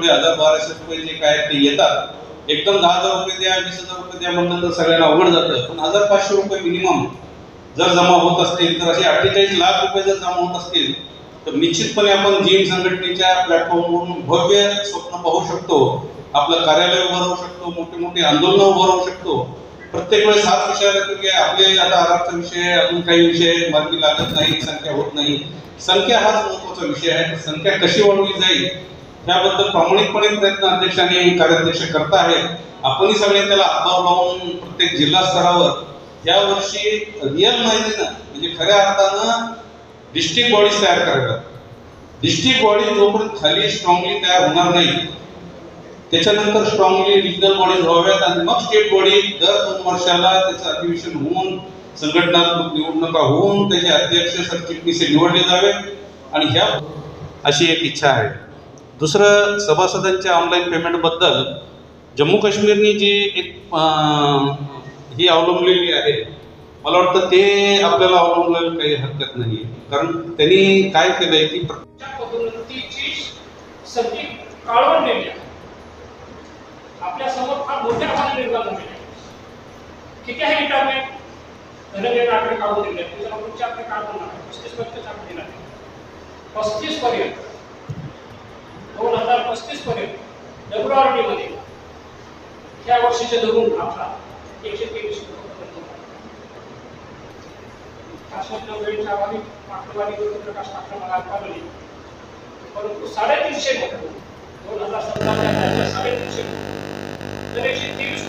त्यांच्या हजार बाराशे रुपये जे काय ते येतात एकदम दहा हजार रुपये द्या वीस हजार रुपये द्या म्हणलं तर सगळ्यांना अवघड जातं. पण हजार पाचशे रुपये मिनिमम जर जमा होत असतील तर असे अठ्ठेचाळीस लाख रुपये जर जमा होत असतील तर निश्चितपणे आपण जीम संघटनेच्या प्लॅटफॉर्मवरून भव्य स्वप्न पाहू शकतो. आपलं कार्यालय उभं राहू शकतो मोठे मोठे आंदोलन उभं राहू शकतो. प्रत्येक वेळेस हाच विषय आला की आपले आता आरामचा विषय अजून काही विषय मार्गी लागत नाही संख्या होत नाही. संख्या हाच महत्त्वाचा विषय आहे संख्या कशी वाढवली जाईल त्याबद्दल प्रामाणिकपणे प्रयत्न अध्यक्ष आणि कार्याध्यक्ष करत आहेत. आपणही सगळे त्याला हातभार लावून प्रत्येक जिल्हा स्तरावर या वर्षी रिअल माहितीनं म्हणजे खऱ्या अर्थानं डिस्ट्रिक्ट बॉडीज तयार कराव्या डिस्ट्रिक्ट बॉडी जोपर्यंत खाली स्ट्रॉंगली तयार होणार नाही त्याच्यानंतर स्ट्रॉंगली रिजनल बॉडीज व्हाव्यात आणि मग स्टेट बॉडी दर दोन वर्षाला त्याचं अधिवेशन होऊन संघटनात्मक निवडणुका होऊन त्याचे अध्यक्ष सरचिटणीस निवडले जावे. आणि ह्या अशी एक इच्छा आहे. दुसरं सभासदांच्या ऑनलाईन पेमेंटबद्दल जम्मू काश्मीरनी जी एक ही अवलंबलेली आहे मला वाटतं ते आपल्याला अवलंबलेलं काही हरकत नाही कारण त्यांनी काय केलंय की पदोन्नतीची संधी काळवंडलेली आहे आपल्यासमोर फार मोठ्या भागाने निर्माण झालेली आहे किती आहे रिटायरमेंट धनंजय आकडे काढून दिले. आहेत. तुझ्या पुढचे आकडे काढून पस्तीस वर्षाचे आकडे दिले. पस्तीस पर्यंत. पस्तीस पर्यंत फेब्रुवारी मध्ये या वर्षीचे धरून आपला एकशे तेवीस शासनाच्या वेळेच्या अभावी प्रकाश टाकणं मला पाहिजे परंतु साडेतीनशे दोन हजार सतरा साडेतीनशे तर एकशे तेवीस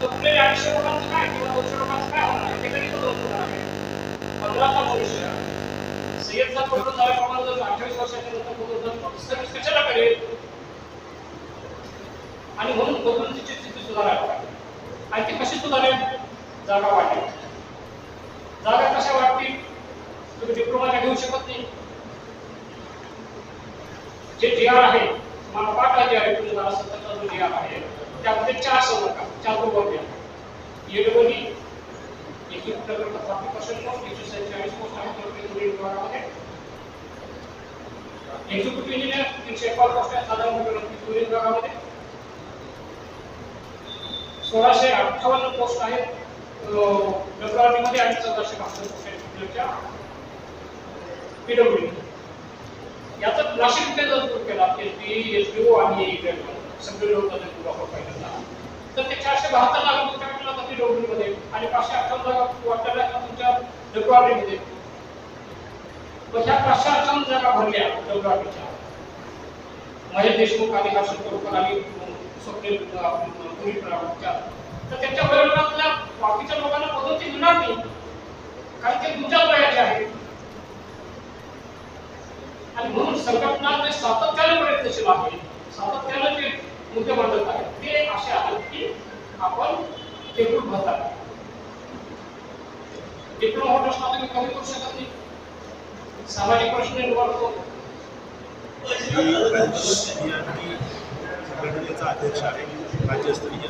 तर उरलेले अडीचशे लोकांचं काय किंवा दोनशे लोकांचं काय होणार आहे? ते पंधराचा मनुष्य सय्यदचा पकडून झाल्याप्रमाणे जर वर्षाच्या कशाला करेल आणि म्हणून बदलूनची स्थिती सुधारायला आणि ती कशी सुधारेल? जागा वाढेल जागा कशा वाटतील? तुम्ही डिप्लोमा काय घेऊ शकत नाही. जे जी आर आहे मनपाटा जे आहे तुम्ही हजार सत्तरचा जो जी आर आहे. त्यामध्ये चार संवर्ग चार वर्ग आहेत. येडवणी एकशे फॉर्टी पर्सेंट पोस्ट एकशे सत्तेचाळीस पोस्ट आहे एक्झिक्युटिव्ह इंजिनियर तीनशे एकावन्न पोस्ट आहेत साधारण दोन्ही विभागामध्ये सोळाशे अठ्ठावन्न पोस्ट आहेत. मध्ये आणि चौदाशे बहात्तर पोस्ट आहेत पीडब्ल्यू याचा नाशिक जर सुरू केला? एस बी एस बी ओ आणि सगळे लोक वापर पाहिजे तर ते चारशे बहात्तर लाख तुमच्या पीडब्ल्यूमध्ये आणि पाचशे अठ्ठावन्न लाख वाटायला तुमच्या डब्ल्यूआरडी व पण ह्या पाचशे अठ्ठावन्न भरल्या डोंगरापेक्षा महेश देशमुख आणि हर्षद करुकर आणि स्वप्नील पुरी तर त्यांच्या परिणामातल्या बाकीच्या लोकांना पदोन्नती मिळणार नाही कारण ते तुमच्या वयाचे आहेत. आणि म्हणून संघटना जे सातत्याने प्रयत्नशील आहे सातत्याने जे मुद्दे मांडत आहेत ते असे आहेत की आपण टेबल भरतात डिप्लोमा होत असला तुम्ही कमी करू शकत नाही. सामाजिक प्रश्न निर्माण होतो संघटनेचा अध्यक्ष आहे राज्यस्तरीय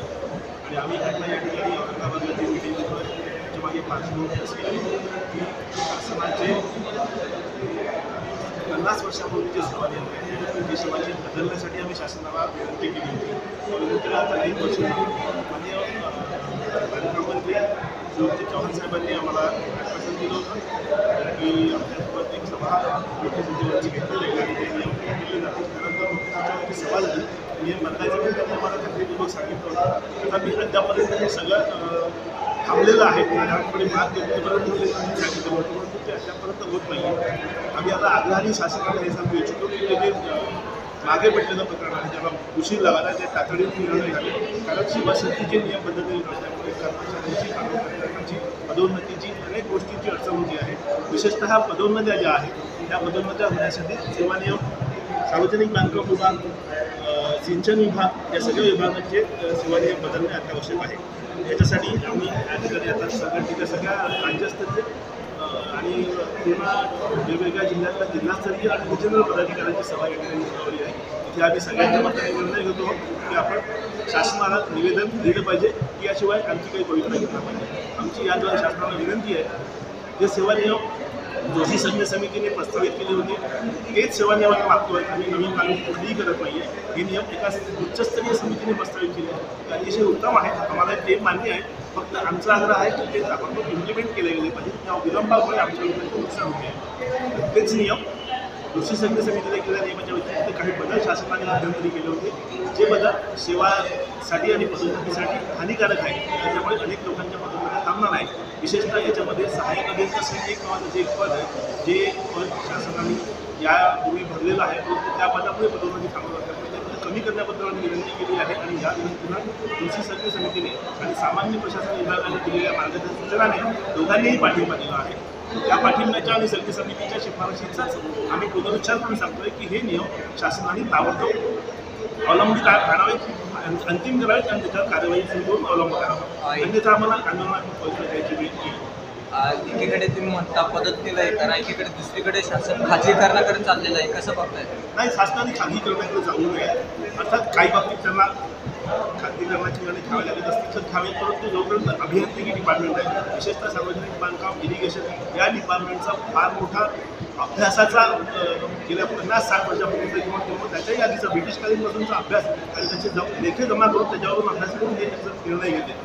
आणि आम्ही घटना या ठिकाणी औरंगाबादमध्ये जी मिटिंग घेतोय त्याच्यामागे पार्श्वभूमी अशी म्हणजे आहे की शासनाचे पन्नास वर्षापूर्वी जे सेवा नियम आहे. ते सेवा बदलण्यासाठी आम्ही शासनाला विनंती केली होती. विनंतीला आता एक वर्ष झालं. माननीय अ, बांधकाम चव्हाण साहेबांनी आम्हाला आश्वासन दिलं होतं. की आमच्यासोबत एक सभा मुख्य सचिवांची घेतलेली आहे त्यानंतर सभा झाली नियम बदलायचं पण त्यांनी आम्हाला खात्रीपूर्वक सांगितलं होतं तथापि अद्यापर्यंत हे सगळं थांबलेलं आहे त्यामुळे मार्ग सांगितलं होतं परंतु ते अद्यापर्यंत होत नाही आम्ही आता आग्रहाने शासनाला हे सांगू इच्छितो की लगेच जे मागे पडलेलं प्रकरण आहे ज्याला उशीर लागला ते तातडीने निर्णय झाले कारण शिवसेनेचे नियम बदललेले नसल्यामुळे कर्मचाऱ्यांची कर्मचाऱ्यांची पदोन्नतीची अनेक गोष्टींची अडचण होती आहे. विशेषतः पदोन्नत्या ज्या आहेत त्या पदोन्नत्या होण्यासाठी सेवा नियम सार्वजनिक बांधकाम विभाग सिंचन विभाग या सगळ्या विभागांचे अ, सेवा नियम बदलणे अत्यावश्यक आहे. याच्यासाठी आम्ही या ठिकाणी आता सगळ्या सगळ्या राज्यस्तरीय आणि तेव्हा वेगवेगळ्या जिल्ह्यातल्या जिल्हास्तरीय आणि रिजनल पदाधिकाऱ्यांची सभा घेण्याची ठिकाणी आहे. इथे आम्ही सगळ्यांच्या मताने निर्णय घेतो की आपण शासनाला निवेदन दिलं पाहिजे. याशिवाय आमची काही भविष्य घेतला पाहिजे. आमची याद्वारे शासनाला विनंती आहे जे सेवा नियम जोशी संघ समितीने प्रस्तावित केले होते तेच सेवा नियमांना मागतोय. आम्ही नवीन मागणी कुठलीही करत नाहीये. हे नियम एका उच्चस्तरीय समितीने प्रस्तावित केले आहेत. अतिशय उत्तम आहेत. आम्हाला ते मान्य आहे. फक्त आमचा आग्रह आहे की ते आपण इम्प्लिमेंट केले गेले पाहिजे. त्या विलंबामुळे आमच्या लोकांचे नुकसान होते आहे. तेच नियम कृषी संघ समितीने केलेल्या नियमाच्या व्यतिरिक्त काही बदल शासनाने मध्यंतरी केले होते. जे बदल सेवासाठी आणि पदोन्नतीसाठी हानिकारक आहेत. त्याच्यामुळे अनेक लोकांच्या पदोन्नती थांबणार आहे विशेषतः याच्यामध्ये सहाय्यक अभियंता संघ नावाचं जे एक पद आहे जे पद शासनाने यापूर्वी भरलेलं आहे. परंतु त्या पदामुळे पदोन्नती थांबवत असल्यामुळे कमी करण्याबद्दल आम्ही विनंती केली आहे आणि या विनंतीला कृषी संघ समितीने आणि सामान्य प्रशासन विभागाने दिलेल्या मार्गदर्शक सूचनाने दोघांनीही पाठिंबा दिला आहे. त्या पाठिंब्याच्या आणि समिती समितीच्या शिफारशीचाच आम्ही पुनरुच्चार करून सांगतोय की हे नियम शासनाने ताबडतोब अवलंबित आणावेत अंतिम करावेत आणि त्याच्यावर कार्यवाही सुरू करून अवलंब करावा अन्यथा आम्हाला आंदोलनात पवित्र द्यायची वेळ येईल एकीकडे तुम्ही म्हणता पद्धतीला आहे कारण एकीकडे दुसरीकडे शासन खाजगीकरणाकडे चाललेलं आहे. कसं बघताय? नाही शासनाने खाजगीकरणाकडे जाऊ नये. अर्थात काही बाबतीत त्यांना खाजगीकरणाची निर्णय घ्यावे लागत असतील तर घ्यावेत परंतु जोपर्यंत अभियांत्रिकी डिपार्टमेंट आहे विशेषतः सार्वजनिक बांधकाम इरिगेशन या डिपार्टमेंटचा फार मोठा अभ्यासाचा गेल्या पन्नास साठ वर्षापूर्वीचा किंवा किंवा त्याच्याही आधीचा ब्रिटिशकालीनपासूनचा अभ्यास आणि त्याचे जम लेखे जमा करून त्याच्यावरून अभ्यास करून हे त्याचा निर्णय घेते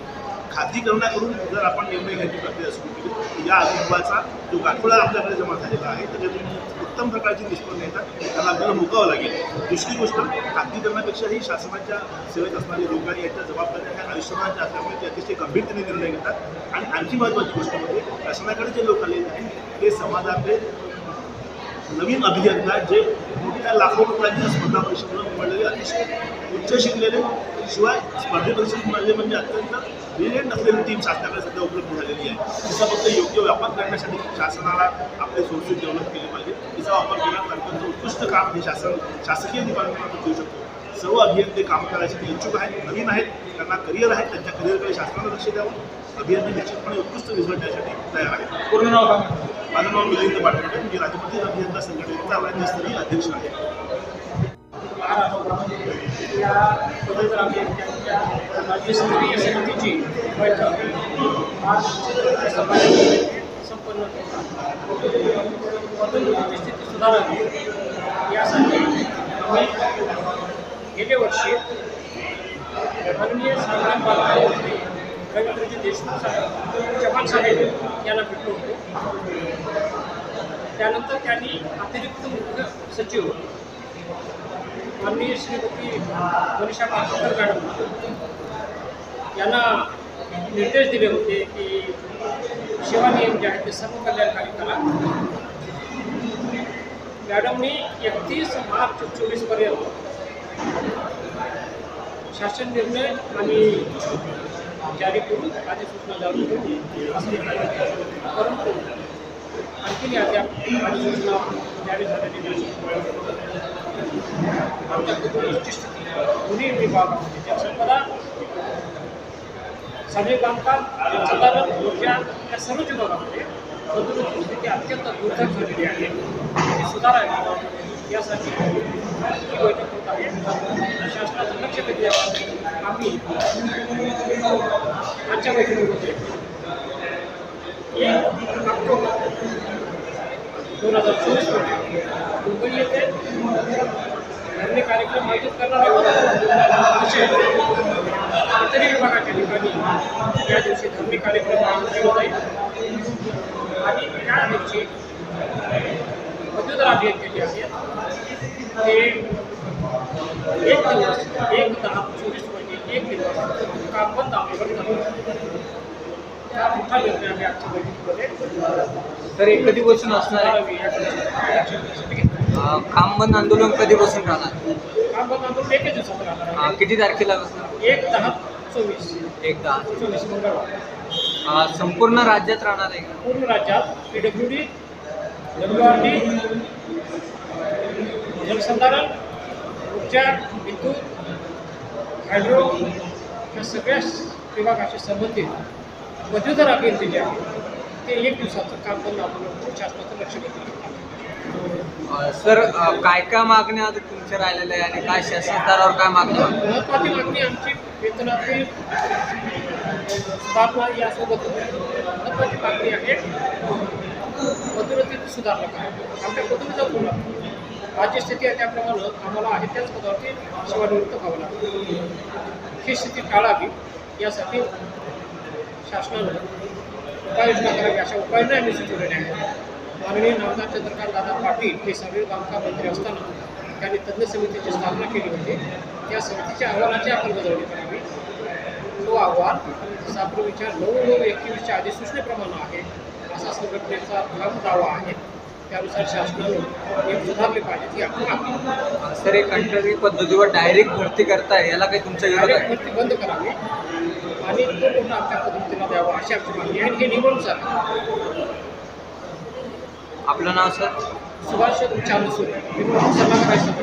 खाजगीकरणाकडून जर आपण निर्णय घ्यायची प्रक्रिया सुरू केली या अनुभवाचा जो गाठोळा आपल्याकडे जमा झालेला आहे त्याच्यातून उत्तम प्रकारची निष्पन्न येतात त्याला आपल्याला मुकावं लागेल. दुसरी गोष्ट खाजगीकरणापेक्षाही शासनाच्या सेवेत असणारी लोकांनी यांच्या जबाबदाऱ्या ह्या आयुष्यमानाच्या असल्यामुळे ते अतिशय गंभीरतेने निर्णय घेतात. आणि आणखी महत्त्वाची गोष्ट म्हणजे शासनाकडे जे लोक आलेले आहेत ते समाजातले नवीन अभियंता जे मोठ्या लाखो रुपयांच्या स्पर्धा परीक्षेतून निवडलेले अतिशय उच्च शिकलेले शिवाय स्पर्धे परीक्षेत मिळाले म्हणजे अत्यंत ब्रिलियंट असलेली टीम शासनाकडे सध्या उपलब्ध झालेली आहे. तिचा फक्त योग्य व्यापार करण्यासाठी शासनाला आपले सोर्सेस डेव्हलप केले पाहिजे. तिचा वापर केल्यानंतर उत्कृष्ट काम हे शासन शासकीय डिपार्टमेंटमध्ये देऊ शकतो. सर्व अभियंते काम करायसाठी इच्छुक आहेत नवीन आहेत त्यांना करिअर आहे त्यांच्या करिअरकडे शासनाला लक्ष द्यावं. अभियंते निश्चितपणे उत्कृष्ट रिझल्ट द्यासाठी तयार आहेत. पूर्ण नाव काय माझं नाव मिलिंद पाटोळे मी राजपती अभियंता संघटनेचा राज्यस्तरीय अध्यक्ष आहे. या अभियंत्यांच्या राज्यस्तरीय समितीची बैठक. आज संपन्न आहे. पदोन्नतीची स्थिती सुधारावी यासाठी आम्ही गेल्या वर्षी माननीय बालकामंत्री रवींद्रजी देशमुख साहेब चव्हाण साहेब यांना भेटलो होतो. त्यानंतर त्यांनी अतिरिक्त मुख्य सचिव माननीय श्रीमती मनीषा पाटकर मॅडम यांना निर्देश दिले होते की सेवा नियम जे आहेत ते सर्व कल्याणकारी करा. मॅडमनी एकतीस मार्च चोवीसपर्यंत शासन निर्णय आणि जारी करून अधिसूचना जारी करून असं परंतु आणखीन अद्याप अधिसूचना जारी झालेली नाही आमच्या कुटुंबाची स्थिती दोन्ही विभागामध्ये ज्या संपदा सार्वजनिक बांधकाम जलदारत ऊर्जा या सर्व विभागामध्ये पद्धतीची स्थिती अत्यंत दुर्धर झालेली आहे. ती सुधारावी यासाठी ही बैठक होत आहे. शासनाचं लक्ष वेधल्यावर आम्ही आजच्या होते. एक ऑक्टोबर दोन हजार चोवीस रोजी मुंबई येथे धरणे कार्यक्रम आयोजित करणार आहोत. असे इतरही विभागाच्या ठिकाणी या दिवशी धरणे कार्यक्रम आयोजित केला जाईल. आणि त्या दिवशी पदवीधर अभियंते केली आहेत. एक दिवस एक दहा चोवीस एक दिवस काम बंद तर असणार काम बंद आंदोलन कधी बसून राहणार? काम बंद आंदोलन एकच दिवसात राहणार किती तारखेला बसणार? एक दहा चोवीस. एकदा चोवीस मंगळवार. संपूर्ण राज्यात राहणार आहे? पूर्ण राज्यात. P W D W R D जलसंधारण ऊर्जा विद्युत हायड्रो या सगळ्या विभागाशी संबंधित पदवीधर अभियंते जे आहेत ते एक दिवसाचं काम बंद आंदोलन शासनाचं लक्ष देतील आ, सर काय काय मागण्या आता तुमच्या राहिलेल्या आहे आणि काय शासन स्तरावर काय मागण्या आहेत? महत्त्वाची मागणी आमची वेतनातील सुधारणा यासोबत महत्त्वाची मागणी आहे. पदोन्नतीत सुधारणा आमच्या पदोन्नतीचा पूर्ण आजची स्थिती आहे त्याप्रमाणे आम्हाला आहे त्याच पदावरती सेवानिवृत्त व्हावं लागतं ही स्थिती टाळावी यासाठी शासनानं उपाययोजना करावी अशा उपाययोजना आम्ही सुचवलेल्या आहेत. माननीय नामदार चंद्रकांत दादा पाटील हे सर्व बांधकाम मंत्री असताना त्यांनी तज्ज्ञ समितीची स्थापना केली होती. त्या समितीच्या अहवालाची अंमलबजावणी करावी. तो अहवाल सापूर्वीच्या नऊ नऊ एकवीसच्या अधिसूचनेप्रमाणे आहे. असा संघटनेचा ठाम दावा आहे. त्यानुसार शासनानं हे सुधारले पाहिजे ती आपण सर हे कंत्राटी पद्धतीवर डायरेक्ट भरती करताय याला काही तुमचा विरोध डायरेक्ट भरती बंद करावी आणि तो कोटा आमच्या पद्धतीला द्यावा अशी आमची मागणी आणि हे निवडून आहे आपलं नाव सर? सुभाष चालू सुरू आहे